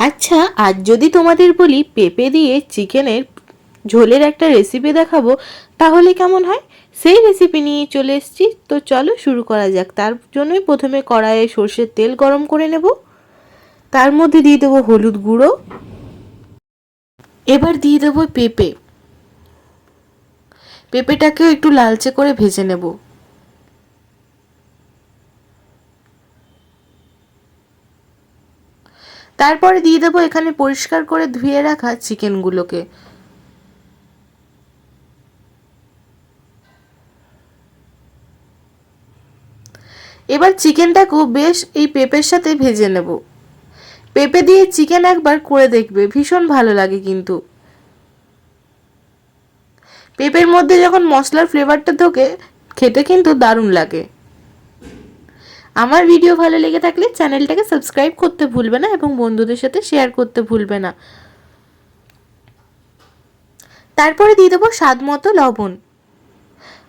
আচ্ছা আজ যদি তোমাদের বলি পেঁপে দিয়ে চিকেনের ঝোলের একটা রেসিপি দেখাবো, তাহলে কেমন হয়? সেই রেসিপি নিয়ে চলে এসেছি। তো চলো শুরু করা যাক। তার জন্যই প্রথমে কড়াইয়ে সর্ষের তেল গরম করে নেব। তার মধ্যে দিয়ে দেবো হলুদ গুঁড়ো। এবার দিয়ে দেবো পেঁপে। পেঁপেটাকেও একটু লালচে করে ভেজে নেব। তারপরে দিয়ে দেবো এখানে পরিষ্কার করে ধুয়ে রাখা চিকেনগুলোকে। এবার চিকেনটাকেও বেশ এই পেঁপের সাথে ভেজে নেব। পেঁপে দিয়ে চিকেন একবার করে দেখবে, ভীষণ ভালো লাগে কিন্তু। পেঁপের মধ্যে যখন মশলার ফ্লেভারটা ঢোকে, খেতে কিন্তু দারুণ লাগে। আমার ভিডিও ভালো লেগে থাকলে চ্যানেলটাকে সাবস্ক্রাইব করতে ভুলবে না এবং বন্ধুদের সাথে শেয়ার করতে ভুলবে না। তারপরে দিয়ে দেবো স্বাদ মতো লবণ।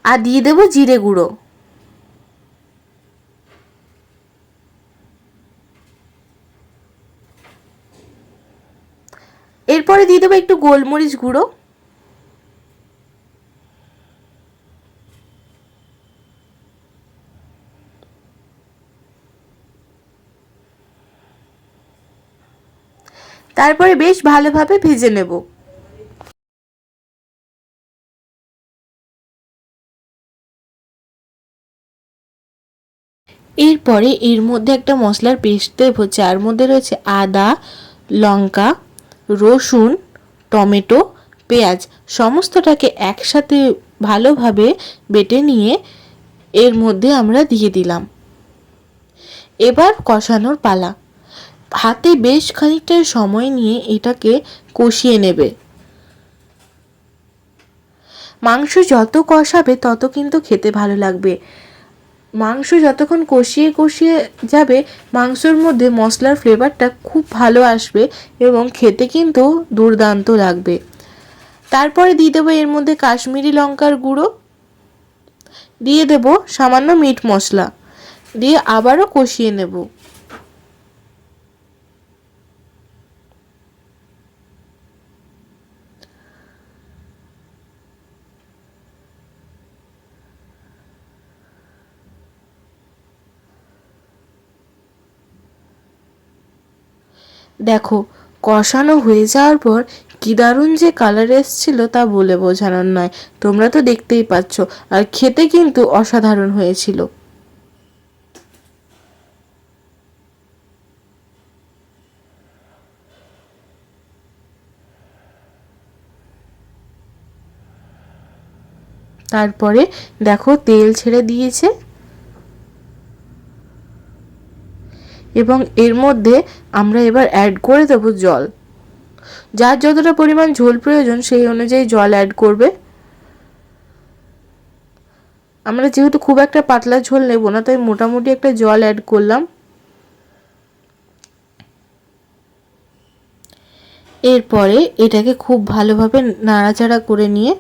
আর দিয়ে দেবো জিরে গুঁড়ো। এরপরে দিয়ে দেবো একটু গোলমরিচ গুঁড়ো। তারপরে বেশ ভালোভাবে ভেজে নেব। এরপরে এর মধ্যে একটা মশলার পেস্ট দেবো যার মধ্যে রয়েছে আদা, লঙ্কা, রসুন, টমেটো, পেঁয়াজ, সমস্তটাকে একসাথে ভালোভাবে বেটে নিয়ে এর মধ্যে আমরা দিয়ে দিলাম। এবার কষানোর পালা। হাতে বেশ খানিকটা সময় নিয়ে এটাকে কষিয়ে নেবে। মাংস যত কষাবে, তত কিন্তু খেতে ভালো লাগবে। মাংস যতক্ষণ কষিয়ে কষিয়ে যাবে, মাংসর মধ্যে মশলার ফ্লেভারটা খুব ভালো আসবে এবং খেতে কিন্তু দুর্দান্ত লাগবে। তারপরে দিয়ে দেবো এর মধ্যে কাশ্মীরি লঙ্কার গুঁড়ো। দিয়ে দেব সামান্য মিট মশলা। দিয়ে আবারও কষিয়ে নেব। দেখো, কষানো হয়ে যাওয়ার পর কি দারুণ যে কালার এসছিল তা বলে বোঝানোর নয়। তোমরা তো দেখতেই পাচ্ছ, আর খেতে কিন্তু অসাধারণ হয়েছিল। তারপরে দেখো তেল ছেড়ে দিয়েছে। এবং এর মধ্যে আমরা এবার অ্যাড করে দেবো জল। যার যতটা পরিমাণ ঝোল প্রয়োজন, সেই অনুযায়ী জল অ্যাড করবে। আমরা যেহেতু খুব একটা পাতলা ঝোল নেব না, তাই মোটামুটি একটা জল অ্যাড করলাম। এরপরে এটাকে খুব ভালোভাবে নাড়াচাড়া করে নিয়ে